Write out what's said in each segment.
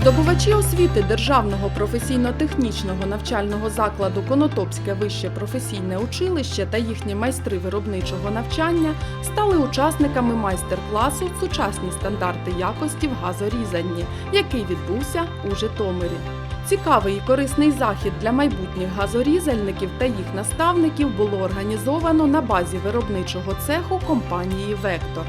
Здобувачі освіти Державного професійно-технічного навчального закладу Конотопське вище професійне училище та їхні майстри виробничого навчання стали учасниками майстер-класу Сучасні стандарти якості в газорізанні, який відбувся у Житомирі. Цікавий і корисний захід для майбутніх газорізальників та їх наставників було організовано на базі виробничого цеху компанії Вектор.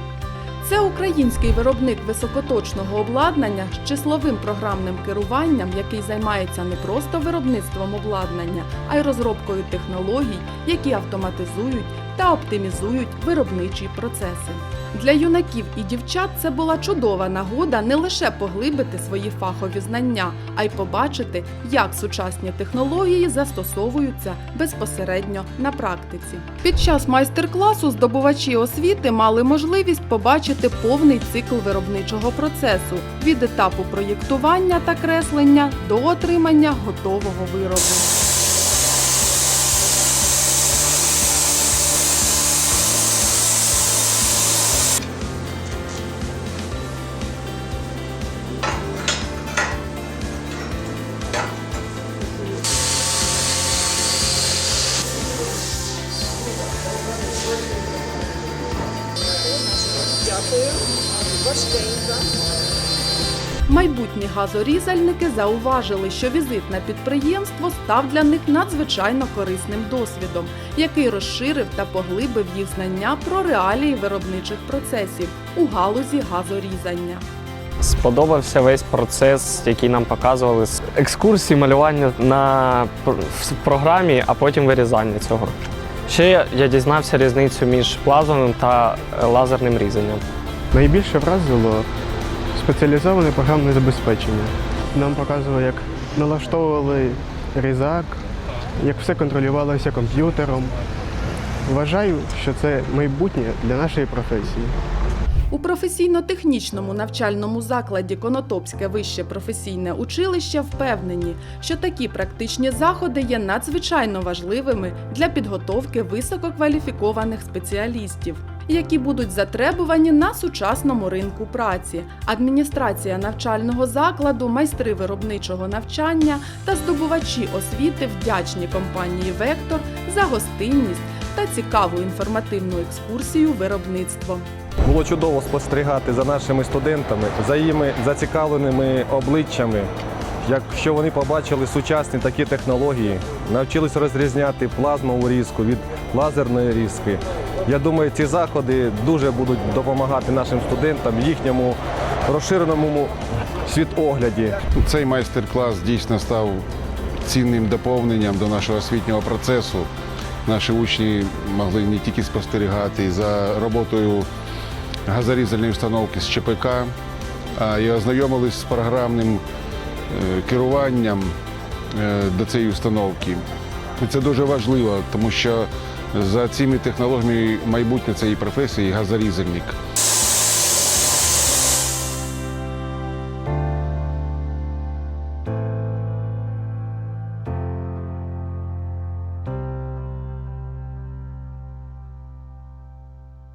Це український виробник високоточного обладнання з числовим програмним керуванням, який займається не просто виробництвом обладнання, а й розробкою технологій, які автоматизують та оптимізують виробничі процеси. Для юнаків і дівчат це була чудова нагода не лише поглибити свої фахові знання, а й побачити, як сучасні технології застосовуються безпосередньо на практиці. Під час майстер-класу здобувачі освіти мали можливість побачити повний цикл виробничого процесу від етапу проєктування та креслення до отримання готового виробу. Майбутні газорізальники зауважили, що візит на підприємство став для них надзвичайно корисним досвідом, який розширив та поглибив їх знання про реалії виробничих процесів у галузі газорізання. Сподобався весь процес, який нам показували з екскурсії, малювання на в програмі, а потім вирізання цього. Ще я- дізнався різницю між плазовим та е, лазерним різанням. Найбільше вразило спеціалізоване програмне забезпечення. Нам показували, як налаштовували різак, як все контролювалося комп'ютером. Вважаю, що це майбутнє для нашої професії. У професійно-технічному навчальному закладі Конотопське вище професійне училище впевнені, що такі практичні заходи є надзвичайно важливими для підготовки висококваліфікованих спеціалістів, які будуть затребувані на сучасному ринку праці. Адміністрація навчального закладу, майстри виробничого навчання та здобувачі освіти вдячні компанії Вектор за гостинність та цікаву інформативну екскурсію виробництво. Було чудово спостерігати за нашими студентами, за їми зацікавленими обличчями. Якщо вони побачили сучасні такі технології, навчились розрізняти плазмову різку від лазерної різки. Я думаю, ці заходи дуже будуть допомагати нашим студентам їхньому розширеному світогляді. Цей майстер-клас дійсно став цінним доповненням до нашого освітнього процесу. Наші учні могли не тільки спостерігати за роботою газорізальної установки з ЧПК, і ознайомились з програмним е, керуванням е, до цієї установки. І це дуже важливо, тому що за цими технологіями майбутнє цієї професії газорізальник.